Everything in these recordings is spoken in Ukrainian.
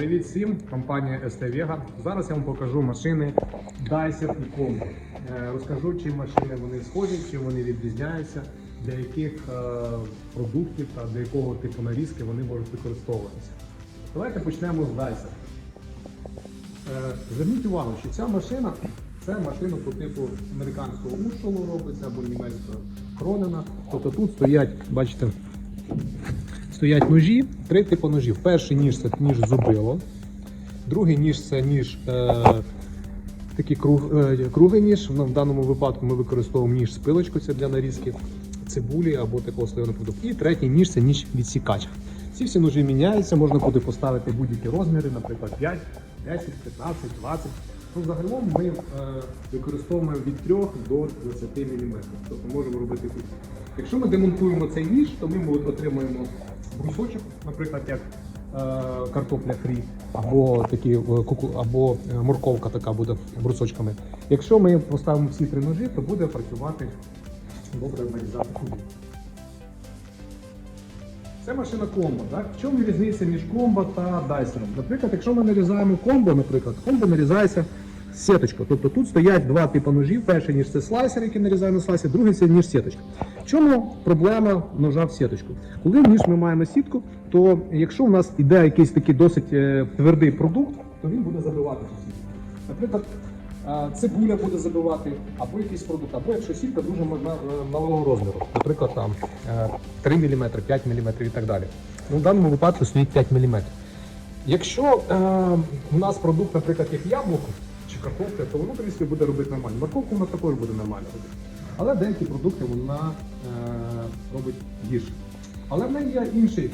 Привіт всім, компанія ST Vega. Зараз я вам покажу машини Dyson і Combo. Е, Розкажу, чим машини вони схожі, чим вони відрізняються, для яких е, продуктів та для якого типу нарізки вони можуть використовуватися. Давайте почнемо з Dyson. Е, Зверніть увагу, що ця машина це машина по типу американського ушолу робиться або німецького Кронена. Тобто тут стоять, бачите, стоять ножі, три типи ножів. Перший ніж це ніж зубило, другий ніж це ніж е, такий круг, е, круглий ніж. Ну, в даному випадку ми використовуємо ніж з пилочкою, це для нарізки цибулі або такого сливного продукту. І третій ніж це ніж відсікач. Ці всі ножі міняються, можна буде поставити будь-які розміри, наприклад, 5, 10, 15, 20. Ну, загалом ми е, використовуємо від 3 до 20 мм. Тобто можемо робити тут. Якщо ми демонтуємо цей ніж, то ми отримуємо брусочок, наприклад, як е, картопля фрі, або такі е, куку, або е, морковка така буде брусочками. Якщо ми поставимо всі три ножі, то буде працювати добре нарізати кубик. Це машина комбо. Так? В чому різниця між комбо та дайсером? Наприклад, якщо ми нарізаємо комбо, наприклад, комбо нарізається сіточкою. Тобто тут стоять два типи ножів. Перший ніж це слайсер, який нарізає на слайсер, другий це ніж сіточка. В чому проблема ножа в сіточку? Коли ніж ми маємо сітку, то якщо в нас іде якийсь такий досить е, твердий продукт, то він буде забивати цю сітку. Наприклад, цибуля буде забивати, або якийсь продукт, або якщо сітка дуже ма- малого розміру, наприклад, там е, 3 мм, 5 мм і так далі. Ну, в даному випадку стоїть 5 мм. Якщо е, у нас продукт, наприклад, як яблуко чи картопля, то воно принципі буде робити нормально. Морковку вона також буде нормально робити. Але деякі продукти вона е, робить гірше. Але в неї є інший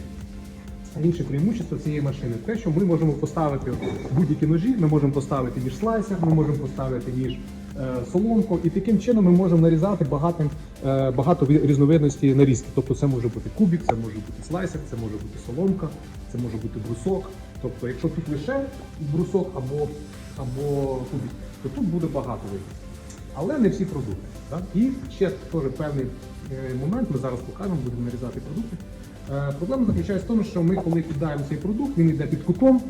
Інше преимущество цієї машини те, що ми можемо поставити будь-які ножі, ми можемо поставити ніж слайсер, ми можемо поставити ніж е, соломку, і таким чином ми можемо нарізати багато, е, багато різновидності нарізки. Тобто це може бути кубик, це може бути слайсер, це може бути соломка, це може бути брусок. Тобто, якщо тут лише брусок або, або кубик, то тут буде багато видів. Але не всі продукти. Так? І ще теж певний е, момент, ми зараз покажемо, будемо нарізати продукти. Е, Проблема заключається в тому, що ми, коли кидаємо цей продукт, він йде під кутом,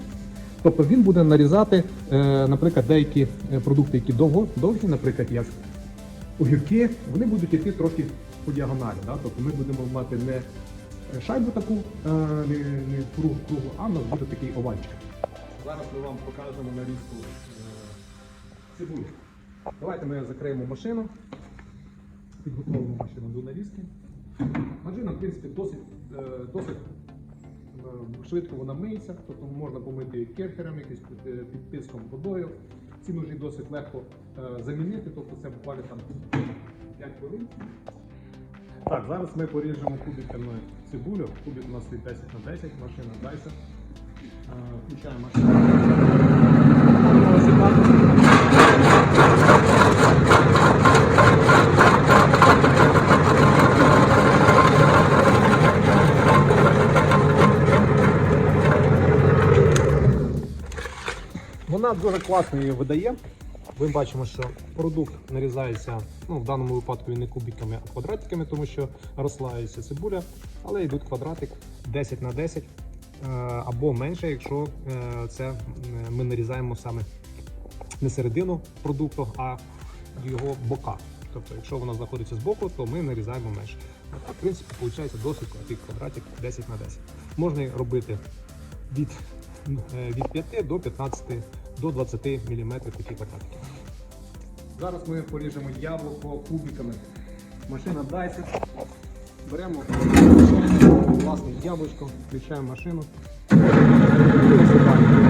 тобто він буде нарізати, е, наприклад, деякі е, продукти, які довго, довгі, наприклад, як огірки, вони будуть йти трохи по діагоналі. Да? Тобто ми будемо мати не шайбу таку, не, не кругу, кругу, а в нас буде такий овальчик. Зараз ми вам покажемо нарізку цибулі. Давайте ми закриємо машину, підготовимо машину до нарізки. Машина, в принципі, досить, е, досить е, швидко вона миється, тобто можна помити керхером, якийсь під, е, водою. Ці ножі досить легко замінити, тобто це буквально там 5 хвилин. Так, зараз ми поріжемо кубиками цибулю. Кубик у нас стоїть 10 на 10, машина Dyson. Включаємо машину. Вона дуже класно її видає. Ми бачимо, що продукт нарізається, ну в даному випадку він не кубиками, а квадратиками, тому що розслається цибуля, але йдуть квадратик 10 на 10 е, або менше, якщо е, це е, ми нарізаємо саме не середину продукту, а його бока. Тобто, якщо вона знаходиться з боку, то ми нарізаємо менше. А в принципі, виходить досить такий квадратик 10 на 10. Можна робити від, від 5 до 15 до 20 мм такі квадратики. Зараз ми поріжемо яблуко кубиками. Машина Dyson. Беремо власне яблучко, включаємо машину. І висипаємо.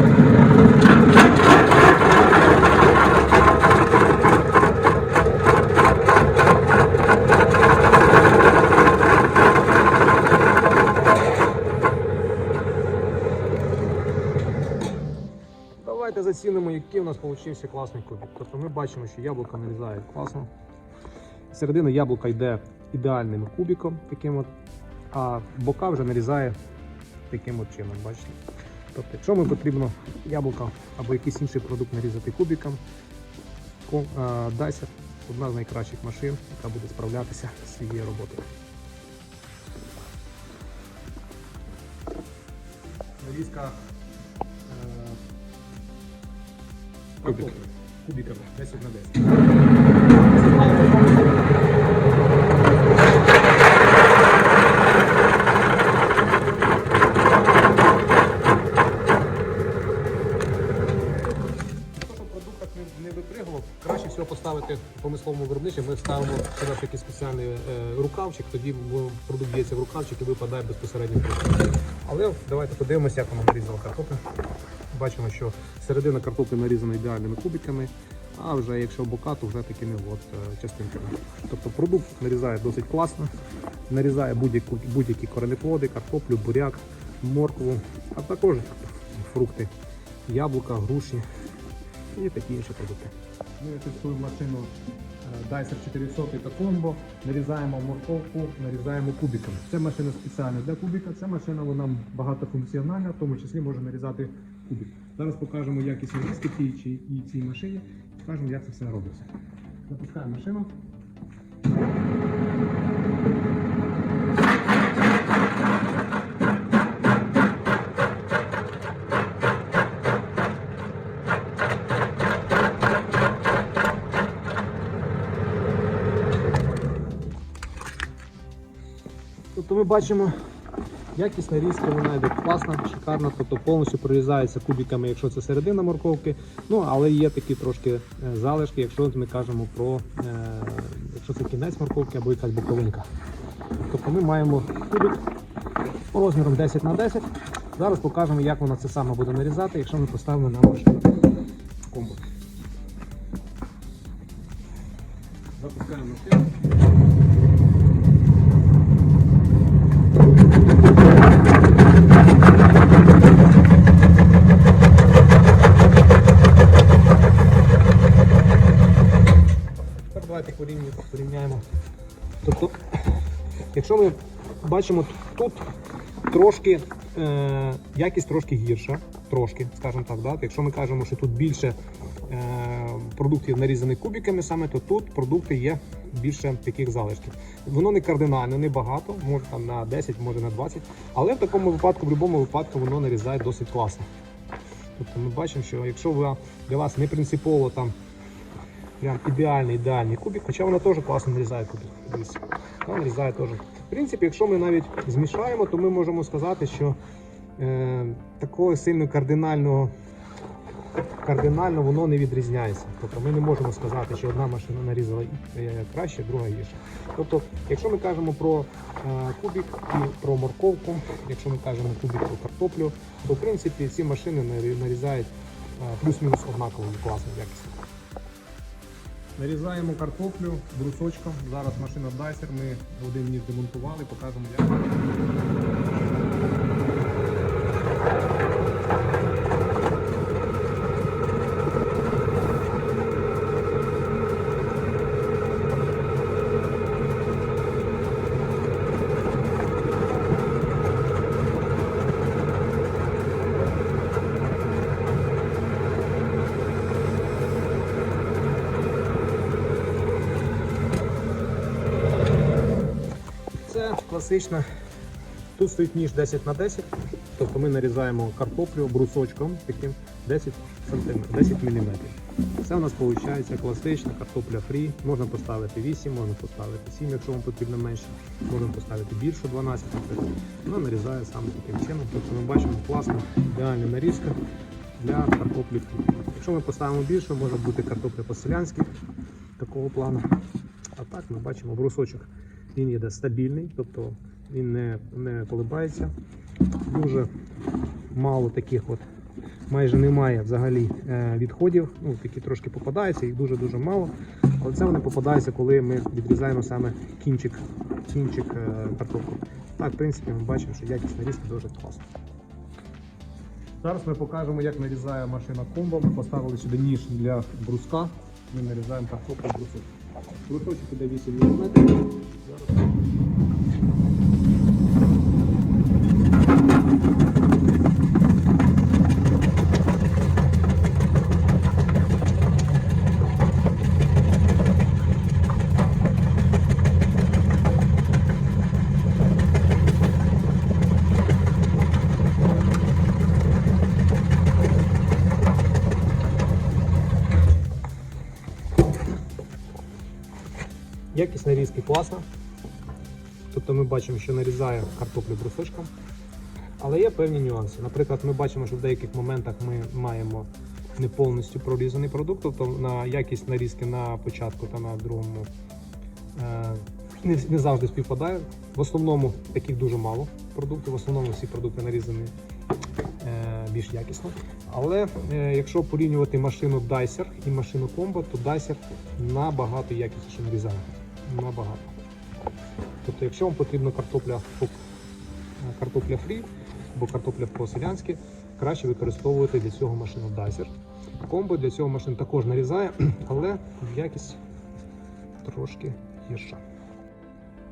Зацінимо, який у нас вийшов класний кубик. Тобто ми бачимо, що яблуко нарізає класно. Середина яблука йде ідеальним кубиком, таким от, а бока вже нарізає таким от чином. Бачите? Тобто, якщо ми потрібно яблуко або якийсь інший продукт нарізати кубиком, Dyson одна з найкращих машин, яка буде справлятися з цією роботою. Нарізка картоплю. Кубиками 10 на 10. Щоб продукт не, не випригував, краще всього поставити в промисловому виробничі. Ми ставимо такий спеціальний е, рукавчик, тоді продукт б'ється в рукавчик і випадає безпосередньо. Але давайте подивимося, як воно нарізала. Бачимо, що середина картоплі нарізана ідеальними кубиками, а вже якщо бока, то вже такими от е, частинками. Тобто продукт нарізає досить класно, нарізає будь-які коренеплоди, картоплю, буряк, моркву, а також фрукти, яблука, груші і такі інші продукти. Ми тестуємо машину е, Dicer 400 та комбо, нарізаємо морковку, нарізаємо кубиками. Це машина спеціальна для кубика, ця машина вона багатофункціональна, в тому числі може нарізати кубик. Зараз покажемо якість нарізки тій чи і цій машині, покажемо, як це все робиться. Запускаємо машину. Тобто ми бачимо, якість нарізки вона йде класна, шикарна, тобто повністю прорізається кубиками, якщо це середина морковки. Ну, але є такі трошки е, залишки, якщо ми кажемо про е, якщо це кінець морковки або якась боковинка. Тобто ми маємо кубик розміром 10 на 10. Зараз покажемо, як вона це саме буде нарізати, якщо ми поставимо на машину комбо. Запускаємо машину. Якщо ми бачимо тут трошки е, якість трошки гірша, трошки, скажімо так, да? якщо ми кажемо, що тут більше е, продуктів нарізані кубиками саме, то тут продукти є більше таких залишків. Воно не кардинально, не багато, може там на 10, може на 20, але в такому випадку, в будь-якому випадку, воно нарізає досить класно. Тобто ми бачимо, що якщо для вас не принципово там прям ідеальний ідеальний кубик, хоча вона теж класно нарізає кубик. Вона нарізає теж. В принципі, якщо ми навіть змішаємо, то ми можемо сказати, що е, такого сильно кардинального кардинально воно не відрізняється. Тобто ми не можемо сказати, що одна машина нарізала е, краще, друга гірше. Тобто, якщо ми кажемо про е, кубик і про морковку, якщо ми кажемо кубик про картоплю, то в принципі ці машини нарі- нарізають е, плюс-мінус однаково класно якісно. Нарізаємо картоплю брусочком. Зараз машина Дайсер. Ми один ніж демонтували, покажемо як. Це класична. Тут стоїть ніж 10 на 10, тобто ми нарізаємо картоплю брусочком таким 10 см, 10 мм. Це у нас виходить класична картопля фрі. Можна поставити 8, можна поставити 7, якщо вам потрібно менше. Можна поставити більше 12, наприклад. Вона нарізає саме таким чином. Тобто ми бачимо класну ідеальна нарізка для картоплі фрі. Якщо ми поставимо більше, може бути картопля по-селянськи такого плану. А так ми бачимо брусочок. Він йде стабільний, тобто він не, не колебається. Дуже мало таких от, майже немає взагалі е, відходів. Ну, такі трошки попадаються, їх дуже-дуже мало. Але це вони попадаються, коли ми відрізаємо саме кінчик, кінчик е, картоплі. Так, в принципі, ми бачимо, що якість нарізки дуже класна. Зараз ми покажемо, як нарізає машина комбо. Ми поставили сюди ніж для бруска. Ми нарізаємо картоплю брусок. Брусочок іде 8 мм. Зараз Якість нарізки класна. Тобто ми бачимо, що нарізає картоплю брусочком. Але є певні нюанси. Наприклад, ми бачимо, що в деяких моментах ми маємо не повністю прорізаний продукт, тобто на якість нарізки на початку та на другому е, не, не завжди співпадає. В основному таких дуже мало продуктів, в основному всі продукти нарізані е, більш якісно. Але е, якщо порівнювати машину Dicer і машину Combo, то Dicer набагато якісніше нарізає. Набагато. Тобто, якщо вам потрібна картопля, е, картопля фрі або картопля по-селянськи, краще використовувати для цього машину Dicer. Комбо для цього машин також нарізає, але якість трошки гірша.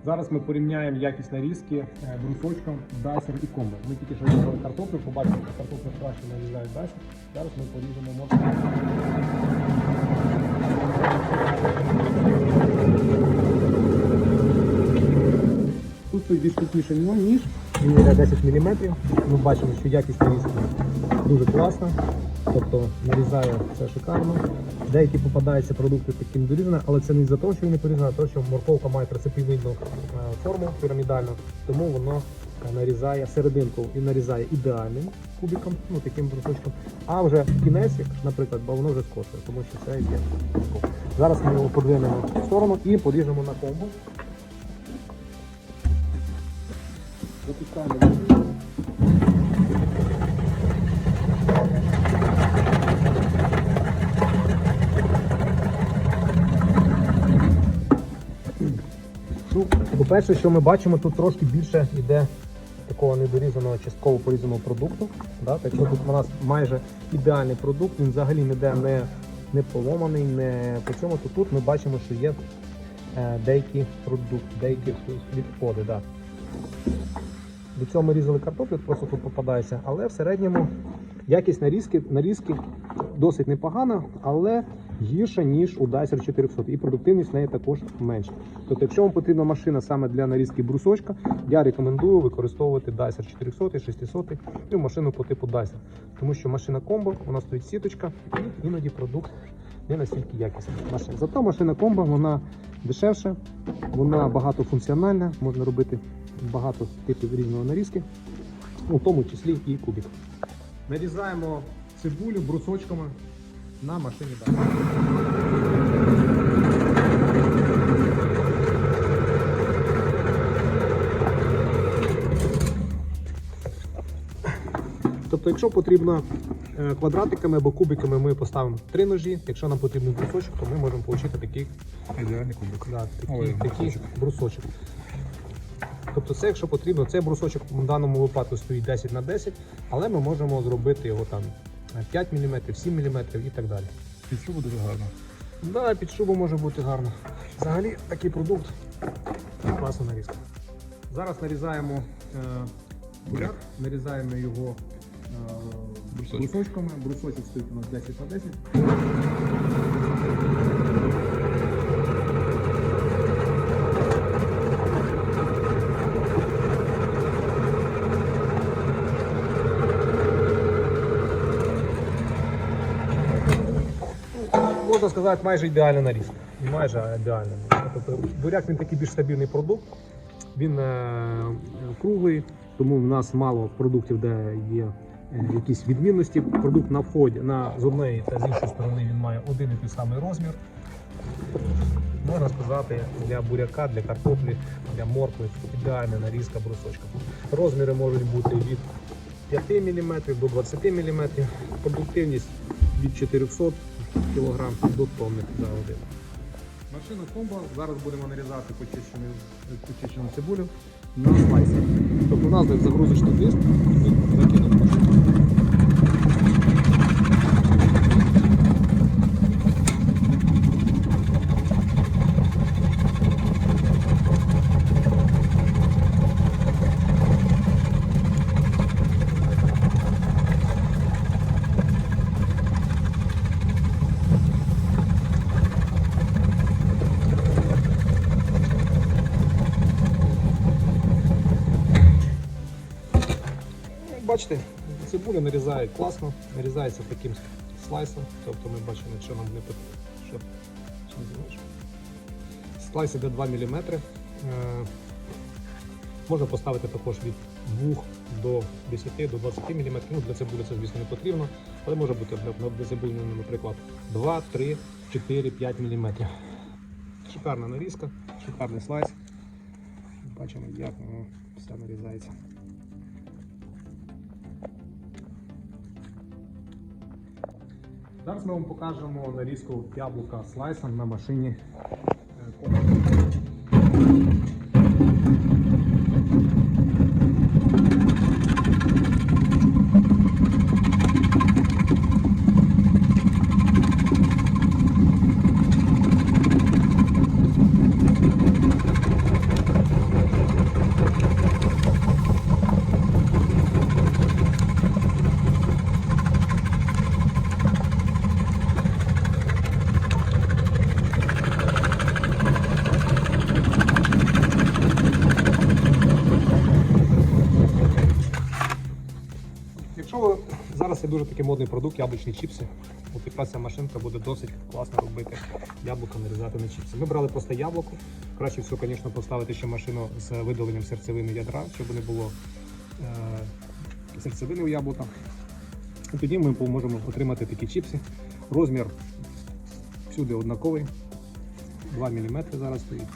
Зараз ми порівняємо якість нарізки е, брусочком Dicer і комбо. Ми тільки що різали картоплю, побачили, що картоплю краще нарізає Dicer. Зараз ми поріжемо моркву. Стоїть більш крупніший ніж, він йде 10 мм. Ми бачимо, що якість нарізки дуже класна. Тобто нарізає все шикарно. Деякі попадаються продукти таким дорізаним, але це не за те, що він не порізаний, а те, що морковка має трицепівидну е, форму пірамідальну, тому воно нарізає серединку і нарізає ідеальним кубиком, ну таким брусочком. А вже кінець, наприклад, бо воно вже скошує, тому що це є. Зараз ми його подвинемо в сторону і поріжемо на комбо. Ну, по-перше, що ми бачимо, тут трошки більше йде такого недорізаного, частково порізаного продукту. Да? Так що тут у нас майже ідеальний продукт, він взагалі ніде не, не поломаний, не по цьому. То тут ми бачимо, що є е, деякі продукти, деякі відходи. Да. До цього ми різали картоплю, просто тут попадається, але в середньому якість нарізки, нарізки досить непогана, але гірша, ніж у Dicer 400. І продуктивність в неї також менша. Тобто, якщо вам потрібна машина саме для нарізки брусочка, я рекомендую використовувати Dicer 400, 600 і машину по типу Dicer. Тому що машина комбо, вона стоїть сіточка, і іноді продукт не настільки якісний. Зато машина комбо вона дешевша, вона багатофункціональна, можна робити багато типів різної нарізки, у тому числі і кубик. Нарізаємо цибулю брусочками на машині далі. Тобто, якщо потрібно е, квадратиками або кубиками, ми поставимо три ножі. Якщо нам потрібен брусочок, то ми можемо отримати такий Ідеальний кубик. Да, такий, Ой, такий брусочок. Тобто це, якщо потрібно, цей брусочок в даному випадку стоїть 10 на 10, але ми можемо зробити його там 5 мм, 7 мм і так далі. Під шубу дуже гарно. Да, під шубу може бути гарно. Взагалі такий продукт класна нарізка. Зараз нарізаємо е, буряк, нарізаємо його е, брусочками. Брусочок стоїть у нас 10 на 10. Можна сказати, майже ідеальна нарізка. Майже, ідеальна. Тобто буряк він такий більш стабільний продукт. Він е, круглий, тому в нас мало продуктів, де є е, якісь відмінності. Продукт на вході на, з однієї та з іншої сторони він має один і той самий розмір. Можна сказати, для буряка, для картоплі, для моркви ідеальна нарізка брусочка. Розміри можуть бути від 5 мм до 20 мм, продуктивність від 400 кг до тонни за один. Машина комбо. Зараз будемо нарізати почищену, почищену цибулю на слайсі. Тобто у нас загрузочний диск, він закинув в машину. Як Бачите, цибуля нарізає класно, нарізається таким слайсом. Тобто ми бачимо, якщо нам не потрібно. Що? Що? Слайс іде 2 мм. Можна поставити також від 2 до 10 до 20 мм. Ну, для цибулі це, звісно, не потрібно, але може бути для, цибулі, наприклад, 2, 3, 4, 5 мм. Шикарна нарізка, шикарний слайс. Бачимо, як воно все нарізається. Зараз ми вам покажемо нарізку яблука слайсом на машині. е, Комбо. Якщо ви зараз є дуже такий модний продукт, яблучні чіпси, от якраз ця машинка буде досить класно робити яблуко, нарізати на чіпси. Ми брали просто яблуко. Краще всього, звісно, поставити ще машину з видаленням серцевини ядра, щоб не було е- серцевини у яблука. І тоді ми можемо отримати такі чіпси. Розмір всюди однаковий, 2 мм зараз стоїть.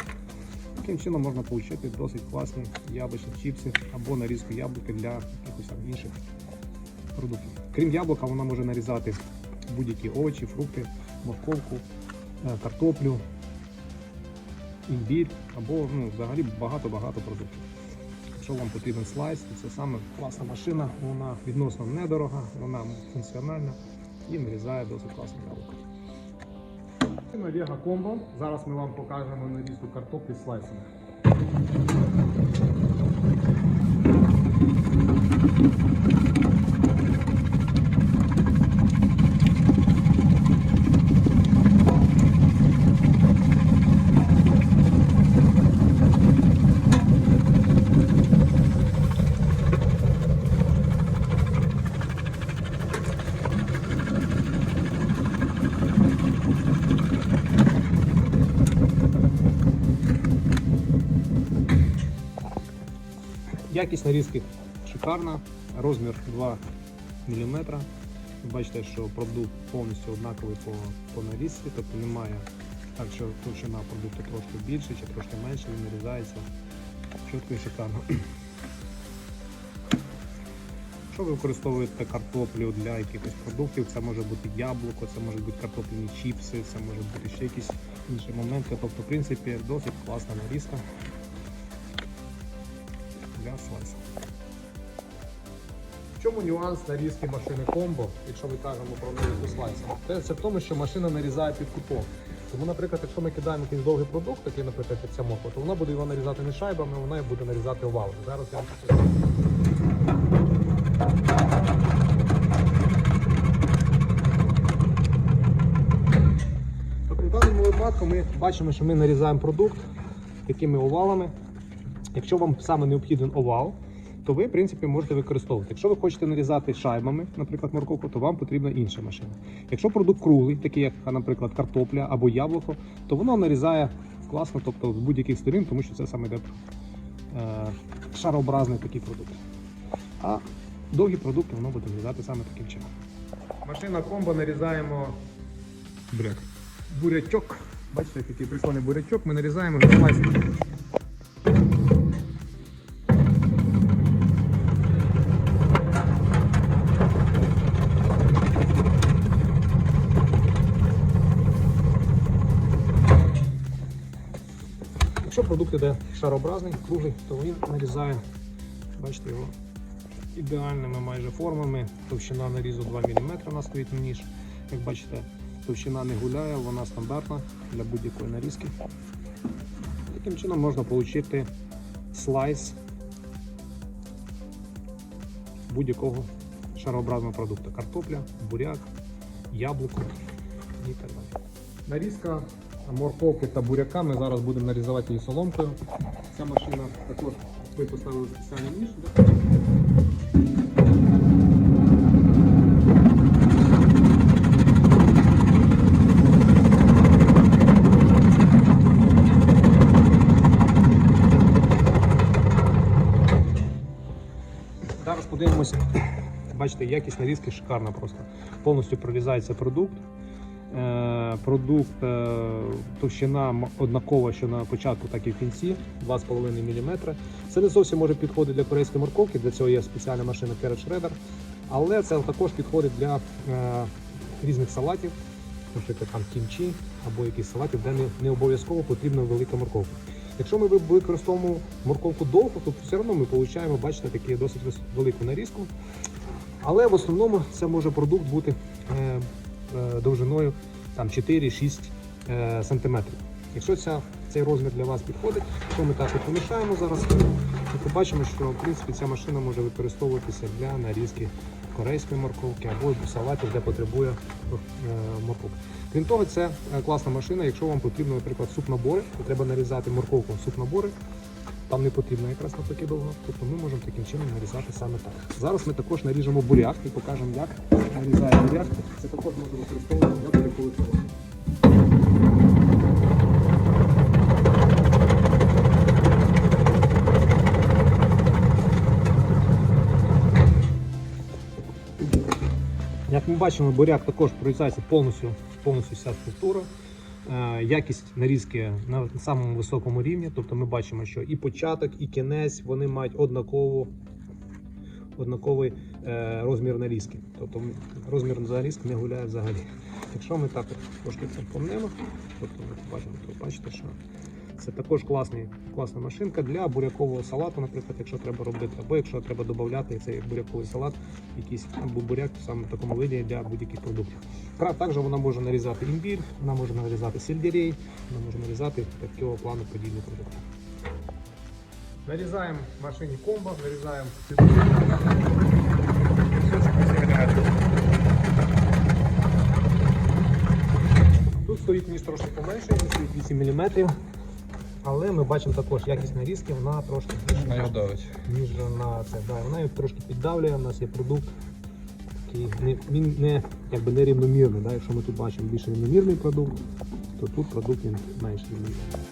Таким чином можна отримати досить класні яблучні чіпси або нарізку яблука для якихось інших продуктів. Крім яблука, вона може нарізати будь-які овочі, фрукти, морковку, е, картоплю, імбір або ну, взагалі багато-багато продуктів. Якщо вам потрібен слайс, то це саме класна машина, вона відносно недорога, вона функціональна і нарізає досить класно яблуко. Вега комбо. Зараз ми вам покажемо нарізку картоплі слайсами. Якість нарізки шикарна, розмір 2 мм. Бачите, що продукт повністю однаковий по, по нарізці, тобто немає так, що товщина продукту трошки більше чи трошки менше, він нарізається чітко і шикарно. Якщо ви використовуєте картоплю для якихось продуктів, це може бути яблуко, це можуть бути картопляні чіпси, це може бути ще якісь інші моменти. Тобто, в принципі, досить класна нарізка для. В чому нюанс нарізки машини комбо, якщо ми кажемо про нарізку слайсу? Це, в тому, що машина нарізає під кутом. Тому, наприклад, якщо ми кидаємо якийсь довгий продукт, такий, наприклад, як ця морква, то вона буде його нарізати не шайбами, вона буде нарізати овалами. Зараз я вам. Тобто в даному випадку ми бачимо, що ми нарізаємо продукт такими овалами. Якщо вам саме необхіден овал, то ви, в принципі, можете використовувати. Якщо ви хочете нарізати шайбами, наприклад, морковку, то вам потрібна інша машина. Якщо продукт круглий, такий як, наприклад, картопля або яблуко, то воно нарізає класно, тобто з будь-яких сторін, тому що це саме йде е, шарообразний такий продукт. А довгі продукти воно буде нарізати саме таким чином. Машина комбо нарізаємо Бряк. бурячок. Бачите, який прикольний бурячок. Ми нарізаємо на продукт іде шарообразний, круглий, то він нарізає, бачите, його ідеальними майже формами. Товщина нарізу 2 мм у нас стоїть ніж. Як бачите, товщина не гуляє, вона стандартна для будь-якої нарізки. Таким чином можна отримати слайс будь-якого шарообразного продукту. Картопля, буряк, яблуко і так далі. Нарізка морковки та буряка. Ми зараз будемо нарізати її соломкою. Ця машина також ми поставили спеціальний ніж. Зараз подивимося, бачите, якість нарізки шикарна просто. Повністю прорізається продукт. Е, Продукт е, товщина однакова, що на початку, так і в кінці 2,5 мм. Це не зовсім може підходити для корейської морковки, для цього є спеціальна машина Carrot Shredder, але це також підходить для е, різних салатів, наприклад, там кімчі або якісь салатів, де не, обов'язково потрібна велика морковка. Якщо ми використовуємо морковку довго, то все одно ми отримуємо, бачите, таку досить велику нарізку. Але в основному це може продукт бути довжиною там 4-6 е, сантиметрів. Якщо ця, цей розмір для вас підходить, то ми так і помішаємо зараз. І побачимо, що в принципі ця машина може використовуватися для нарізки корейської морковки або салатів, де потребує е, морковки. Крім того, це е, класна машина. Якщо вам потрібно, наприклад, суп-набори, то треба нарізати морковку в суп-набори. Там не потрібно якраз навпаки довго. Тобто ми можемо таким чином нарізати саме так. Зараз ми також наріжемо буряк і покажемо, як нарізає буряк. Це також може використовувати для бурякових. Як ми бачимо, буряк також прорізається повністю, повністю вся структура. Е, Якість нарізки на самому високому рівні. Тобто ми бачимо, що і початок, і кінець вони мають однакову, однаковий е, розмір нарізки. Тобто розмір нарізки не гуляє взагалі. Якщо ми так трошки це помнемо, тобто ми бачимо, то бачите, що це також класний, класна машинка для бурякового салату, наприклад, якщо треба робити, або якщо треба додати цей буряковий салат, якийсь або буряк саме в такому виді для будь-яких продуктів. Також вона може нарізати імбір, вона може нарізати сельдерей, вона може нарізати такого плану подібні продукти. Нарізаємо в машині комбо, нарізаємо Тут стоїть ніж трошки поменше, стоїть 8 мм. Але ми бачимо також якість нарізки, вона трошки більше, ніж на це. Да, вона її трошки піддавлює, у нас є продукт. Такий не, він не, якби не рівномірний. Да? Якщо ми тут бачимо більш рівномірний продукт, то тут продукт він менш рівномірний.